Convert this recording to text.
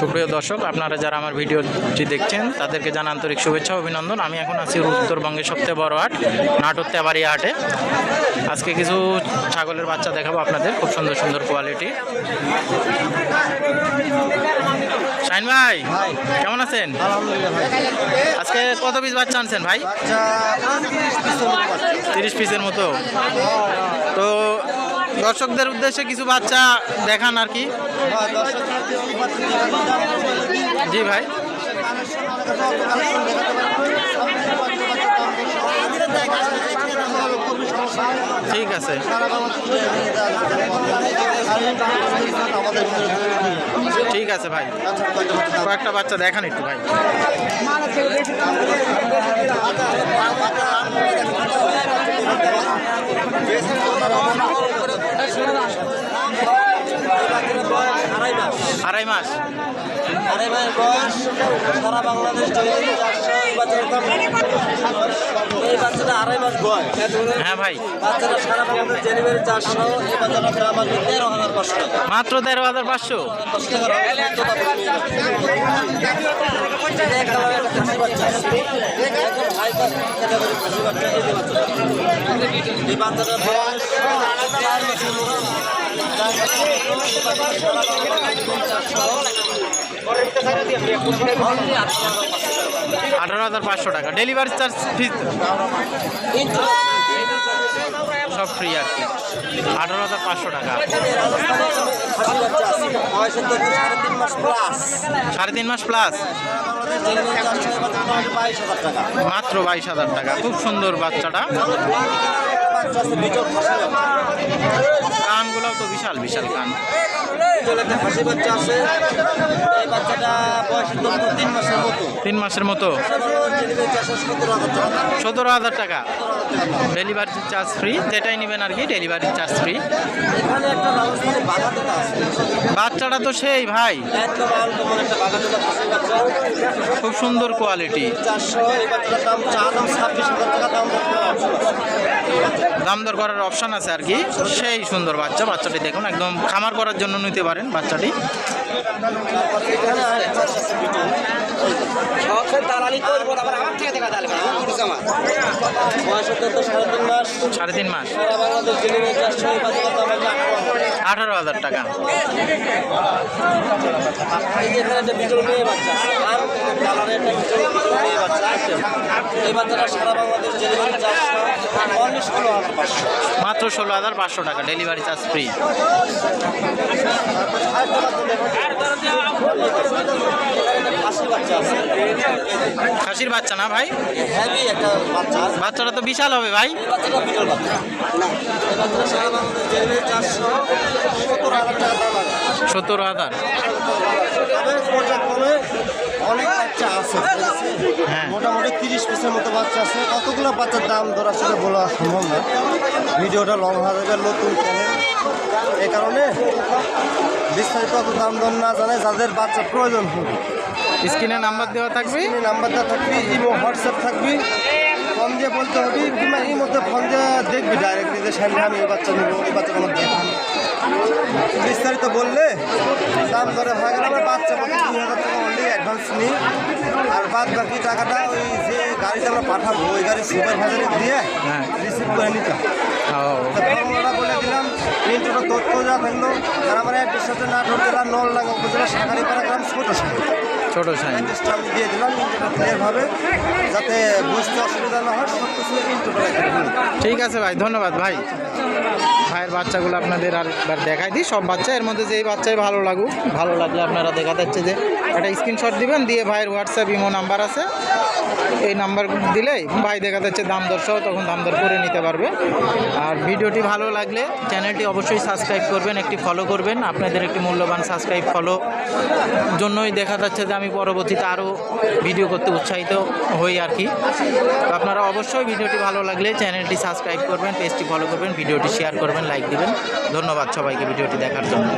সুপ্রিয় দর্শক আপনারা যারা আমার ভিডিওটি দেখছেন তাদেরকে জানা আন্তরিক শুভেচ্ছা ও অভিনন্দন। আমি এখন আছি উত্তরবঙ্গের সবচেয়ে বড় হাট নাটোর তেবাড়িয়া হাটে। আজকে কিছু ছাগলের বাচ্চা দেখাবো আপনাদের খুব সুন্দর সুন্দর কোয়ালিটি শাইন ভাই ভাই কেমন আছেন? আজকে কত পিস বাচ্চা আনছেন ভাই। তিরিশ পিসের মতো। তো দর্শকদের উদ্দেশ্যে কিছু বাচ্চা দেখান আর কি জি ভাই। ঠিক আছে। ঠিক আছে ভাই কয়েকটা বাচ্চা দেখান একটু ভাই আড়াই মাস। আড়াই মাস বয়স সারা বাংলাদেশ এই বাচ্চাটা আড়াই মাস বয়স। হ্যাঁ ভাই। বাচ্চাটা সারা বাংলাদেশ ডেলিভারি চারশো এই বাচ্চাটার দাম তেরো হাজার পাঁচশো টাকা। মাত্র তেরো হাজার পাঁচশো? এই বাচ্চাটা বয়স আঠারো হাজার পাঁচশো টাকা। ডেলিভারি চার্জ ফিস সব ফ্রি আর কি। আঠারো হাজার পাঁচশো টাকা। সাড়ে তিন মাস প্লাস মাত্র বাইশ হাজার টাকা। খুব সুন্দর বাচ্চাটা। কানগুলোও তো বিশাল বিশাল কান তিন মাসের মতো। সতেরো হাজার টাকা। ডেলিভারি চার্জ ফ্রি যেটাই নেবেন আর কি ডেলিভারি চার্জ ফ্রি বাচ্চাটা তো সেই ভাই। খুব সুন্দর কোয়ালিটি চারশো এই চা দাম ছাব্বিশ হাজার টাকা দাম দাম দর করার অপশান আছে আর কি। সেই সুন্দর বাচ্চা, বাচ্চাটি দেখুন, একদম খামার করার জন্য নিতে পারেন বাচ্চাটি। সাড়ে তিন মাস। আঠারো হাজার টাকা। বাচ্চা এই বাচ্চাটা সারা বাংলাদেশ ডেলিভারি অনলি ষোলো হাজার পাঁচশো। মাত্র ষোলো হাজার পাঁচশো টাকা ডেলিভারি চার্জ ফ্রি খাসির বাচ্চা না ভাই? বাচ্চাটা তো বিশাল হবে ভাই। এই বাচ্চাটা বিটল বাচ্চা এই বাচ্চাটা সারা বাংলাদেশ ডেলিভারি চারশো সত্তর হাজার টাকা দাম আছে সত্তর হাজার তবে পর্যায়ক্রমে অনেক বাচ্চা আছে হ্যাঁ। মোটামুটি তিরিশ পিসের মতো বাচ্চা আছে কতগুলো বাচ্চার দাম ধর আসলে বলা সম্ভব না। ভিডিওটা লং হয়ে যাবে নতুন চ্যানেল এই কারণে বিস্তারিত অত দাম দর না জানে যাদের বাচ্চা প্রয়োজন হবে। স্ক্রিনে নাম্বার দেওয়া থাকবে। এই নাম্বারটা থাকবি ইমো হোয়াটসঅ্যাপ থাকবি। ফোন দিয়ে বলতে হবে কিংবা এই মধ্যে ফোন দিয়ে দেখবি ডাইরেক্টলি যে সামনে আমি এই বাচ্চা নেব এই বাচ্চাটা আমার দেখান বিস্তারিত বললে দাম ধরে হয়ে গেলে আমরা বাচ্চা প্রতি দুই হাজার টাকা অনলি অ্যাডভান্স নিই। আর বাদ বাকি টাকাটা ওই যে গাড়িতে আমরা পাঠাবো ওই গাড়ির সুপারভাইজারে দিয়ে হ্যাঁ। রিসিভ করে নিতাম ও তো ফর্মুলাটা বলে দিলাম ইন্টুটা তথ্য যা থাকল আর আমার অ্যাড্রেস সাথে নাটোর জেলা নলডাঙ্গা উপজেলা শাখারিপাড়া গ্রাম ছোট শাখা ছোট অ্যাড্রেসটা আমি দিয়ে দিলাম ক্লিয়ারভাবে যাতে বুঝতে অসুবিধা না হয় সব কিছু ঠিক আছে ভাই ধন্যবাদ ভাই। ভাইয়ের বাচ্চাগুলো আপনাদের আরেকবার দেখাই দিই। সব বাচ্চা, এর মধ্যে যেই বাচ্চাই ভালো লাগুক, ভালো লাগলে আপনারা দেখা যাচ্ছে যে একটা স্ক্রিনশট দিবেন, দিয়ে ভাইয়ের হোয়াটসঅ্যাপ ইমো নাম্বার আছে। এই নাম্বার দিলেই ভাই দেখা যাচ্ছে দাম দর সহ, তখন দাম দর করে নিতে পারবে। আর ভিডিওটি ভালো লাগলে চ্যানেলটি অবশ্যই সাবস্ক্রাইব করবেন, একটি ফলো করবেন। আপনাদের একটি মূল্যবান সাবস্ক্রাইব ফলো জন্যই দেখা যাচ্ছে যে আমি পরবর্তীতে আরও ভিডিও করতে উৎসাহিত হই আর কি। তো আপনারা অবশ্যই ভিডিওটি ভালো লাগলে চ্যানেলটি সাবস্ক্রাইব করবেন পেজটি ফলো করবেন ভিডিওটি শেয়ার করবেন লাইক দিবেন। ধন্যবাদ সবাইকে ভিডিওটি দেখার জন্য।